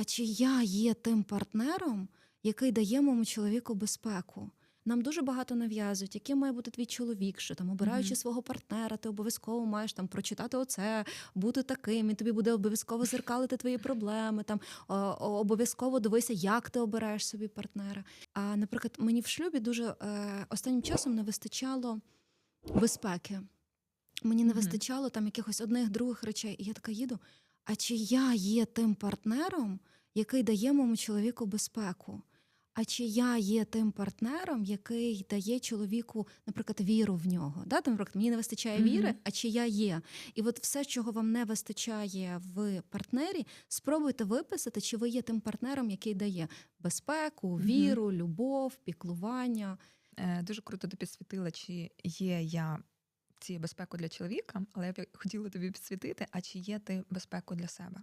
а чи я є тим партнером, який дає моєму чоловіку безпеку? Нам дуже багато нав'язують, яким має бути твій чоловік, що там, обираючи Мгм. свого партнера, ти обов'язково маєш там прочитати оце, бути таким, і тобі буде обов'язково зеркалити твої проблеми. Там обов'язково дивися, як ти обираєш собі партнера. А наприклад, мені в шлюбі дуже е, останнім часом не вистачало безпеки. Мені не Мгм. вистачало там якихось одних других речей. І я така їду. А чи я є тим партнером, який дає моєму чоловіку безпеку? А чи я є тим партнером, який дає чоловіку, наприклад, віру в нього? Да? Там, наприклад, мені не вистачає віри, а чи я є? І от все, чого вам не вистачає в партнері, спробуйте виписати, чи ви є тим партнером, який дає безпеку, віру, любов, піклування. Е, Дуже круто ти підсвітила, чи є я цією безпеку для чоловіка, але я б хотіла тобі підсвітити, а чи є ти безпеку для себе?